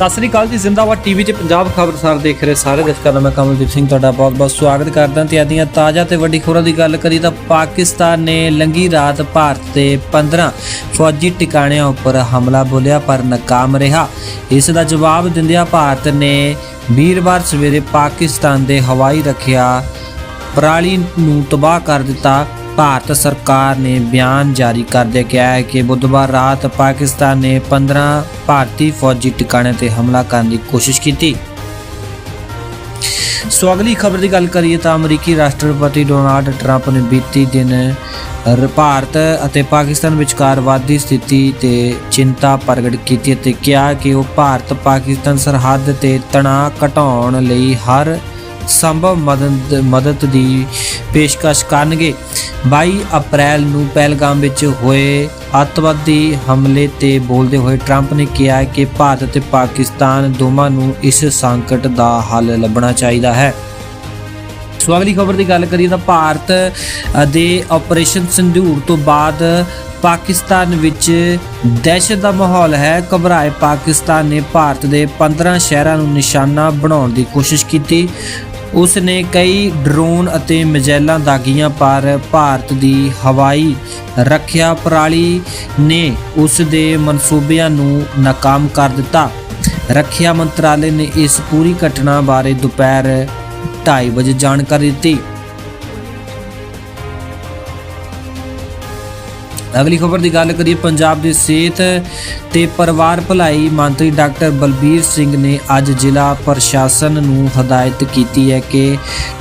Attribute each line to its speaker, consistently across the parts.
Speaker 1: ਸਤਿ ਸ੍ਰੀ ਅਕਾਲ ਜੀ, ਜ਼ਿੰਦਾਬਾਦ ਟੀਵੀ 'ਚ ਪੰਜਾਬ ਖਬਰਸਾਰ ਦੇਖ ਰਹੇ ਸਾਰੇ ਦਰਸ਼ਕਾਂ ਦਾ ਮੈਂ ਕਮਲਦੀਪ ਸਿੰਘ ਤੁਹਾਡਾ ਬਹੁਤ-ਬਹੁਤ ਸਵਾਗਤ ਕਰਦਾ ਤੇ ਆਦੀਆਂ ਤਾਜ਼ਾ ਤੇ ਵੱਡੀ ਖਬਰਾਂ ਦੀ ਗੱਲ ਕਰੀ ਤਾਂ ਪਾਕਿਸਤਾਨ ਨੇ ਲੰਗੀ ਰਾਤ ਭਾਰਤ ਦੇ 15 ਫੌਜੀ ਟਿਕਾਣਿਆਂ ਉੱਪਰ ਹਮਲਾ ਬੋਲਿਆ, ਪਰ ਨਾਕਾਮ ਰਿਹਾ। ਇਸ ਦਾ ਜਵਾਬ ਦਿੰਦਿਆਂ ਭਾਰਤ ਨੇ ਵੀਰਵਾਰ ਸਵੇਰੇ ਪਾਕਿਸਤਾਨ ਦੇ ਹਵਾਈ ਰੱਖਿਆ ਪਰਾਲੀ ਨੂੰ ਤਬਾਹ ਕਰ ਦਿੱਤਾ। ਭਾਰਤ ਸਰਕਾਰ ਨੇ ਬਿਆਨ ਜਾਰੀ ਕਰਦੇ ਕਿਹਾ ਹੈ ਕਿ ਬੁੱਧਵਾਰ ਰਾਤ ਪਾਕਿਸਤਾਨ ਨੇ 15 ਭਾਰਤੀ ਫੌਜੀ ਟਿਕਾਣਿਆਂ ਤੇ ਹਮਲਾ ਕਰਨ ਦੀ ਕੋਸ਼ਿਸ਼ ਕੀਤੀ। ਸੋ ਅਗਲੀ ਖਬਰ ਦੀ ਗੱਲ ਕਰੀਏ ਤਾਂ ਅਮਰੀਕੀ ਰਾਸ਼ਟਰਪਤੀ ਡੋਨਾਲਡ ਟਰੰਪ ਨੇ ਬੀਤੀ ਦਿਨ ਭਾਰਤ ਅਤੇ ਪਾਕਿਸਤਾਨ ਵਿਚਕਾਰ ਵਾਧੀ ਸਥਿਤੀ ਤੇ ਚਿੰਤਾ ਪ੍ਰਗਟ ਕੀਤੀ ਅਤੇ ਕਿਹਾ ਕਿ ਉਹ ਭਾਰਤ ਪਾਕਿਸਤਾਨ ਸਰਹੱਦ ਤੇ ਤਣਾਅ ਘਟਾਉਣ ਲਈ ਹਰ ਸੰਭਵ ਮਦਦ ਮਦਦ ਦੀ ਪੇਸ਼ਕਸ਼ ਕਰਨਗੇ। 22 ਅਪ੍ਰੈਲ ਨੂੰ ਪਹਿਲਗਾਮ ਵਿੱਚ ਹੋਏ ਅੱਤਵਾਦੀ ਹਮਲੇ ਤੇ ਬੋਲਦੇ ਹੋਏ ਟਰੰਪ ਨੇ ਕਿਹਾ ਕਿ ਭਾਰਤ ਅਤੇ ਪਾਕਿਸਤਾਨ ਦੋਵਾਂ ਨੂੰ ਇਸ ਸੰਕਟ ਦਾ ਹੱਲ ਲੱਭਣਾ ਚਾਹੀਦਾ ਹੈ। ਸੋ ਅਗਲੀ ਖਬਰ ਦੀ ਗੱਲ ਕਰੀਏ ਤਾਂ ਭਾਰਤ ਦੇ ਆਪਰੇਸ਼ਨ ਸੰਧੂਰ ਤੋਂ ਬਾਅਦ ਪਾਕਿਸਤਾਨ ਵਿੱਚ ਦਹਿਸ਼ਤ ਦਾ ਮਾਹੌਲ ਹੈ। ਘਬਰਾਏ ਪਾਕਿਸਤਾਨ ਨੇ ਭਾਰਤ ਦੇ 15 ਸ਼ਹਿਰਾਂ ਨੂੰ ਨਿਸ਼ਾਨਾ ਬਣਾਉਣ ਦੀ ਕੋਸ਼ਿਸ਼ ਕੀਤੀ। ਉਸ ਨੇ ਕਈ ਡਰੋਨ ਅਤੇ ਮਿਜ਼ਾਈਲਾਂ ਦਾਗੀਆਂ ਪਰ ਭਾਰਤ ਦੀ ਹਵਾਈ ਰੱਖਿਆ ਪ੍ਰਣਾਲੀ ਨੇ ਉਸ ਦੇ ਮਨਸੂਬਿਆਂ ਨੂੰ ਨਾਕਾਮ ਕਰ ਦਿੱਤਾ। ਰੱਖਿਆ ਮੰਤਰਾਲੇ ਨੇ ਇਸ ਪੂਰੀ ਘਟਨਾ ਬਾਰੇ ਦੁਪਹਿਰ 2:30 ਵਜੇ ਜਾਣਕਾਰੀ ਦਿੱਤੀ। ਅਗਲੀ ਖਬਰ ਦੀ ਗੱਲ ਕਰੀਏ ਪੰਜਾਬ ਦੇ ਸਿਹਤ ਤੇ ਪਰਿਵਾਰ ਭਲਾਈ ਮੰਤਰੀ ਡਾਕਟਰ ਬਲਬੀਰ ਸਿੰਘ ਨੇ ਅੱਜ ਜ਼ਿਲ੍ਹਾ ਪ੍ਰਸ਼ਾਸਨ ਨੂੰ ਹਦਾਇਤ ਕੀਤੀ ਹੈ ਕਿ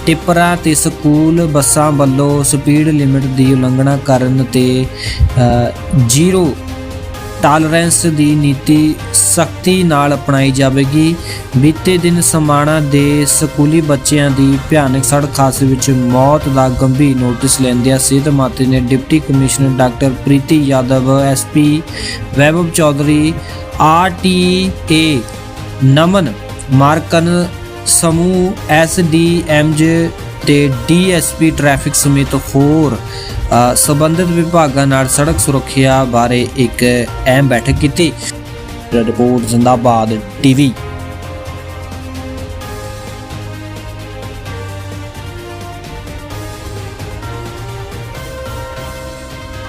Speaker 1: ਟਿੱਪਰਾਂ ਤੇ ਸਕੂਲ ਬੱਸਾਂ ਵੱਲੋਂ ਸਪੀਡ ਲਿਮਿਟ ਦੀ ਉਲੰਘਣਾ ਕਰਨ ਤੇ ਜ਼ੀਰੋ ਟਾਲਰੈਂਸ ਦੀ ਨੀਤੀ ਸਖਤੀ ਨਾਲ ਅਪਣਾਈ ਜਾਵੇਗੀ। ਬੀਤੇ ਦਿਨ ਸਮਾਣਾ ਦੇ ਸਕੂਲੀ ਬੱਚਿਆਂ ਦੀ ਭਿਆਨਕ ਸੜਕ ਹਾਦਸੇ ਵਿੱਚ ਮੌਤ ਦਾ ਗੰਭੀਰ ਨੋਟਿਸ ਲੈਂਦਿਆਂ ਸਿਹਤ ਮੰਤਰੀ ਨੇ deputy commissioner doctor Preeti Yadav SP Vaibhav Chaudhary RTA Naman, ਮਾਰਕਨ ਸਮੂਹ ਐਸਡੀਐਮਜ ਤੇ ਡੀਐਸਪੀ ਟ੍ਰੈਫਿਕ ਸਮੇਤ ਹੋਰ ਅ, ਸੰਬੰਧਿਤ ਵਿਭਾਗਾਂ ਨਾਲ ਸੜਕ ਸੁਰੱਖਿਆ ਬਾਰੇ ਇੱਕ ਅਹਿਮ ਬੈਠਕ ਕੀਤੀ। ਰਿਪੋਰਟ ਜ਼ਿੰਦਾਬਾਦ ਟੀਵੀ।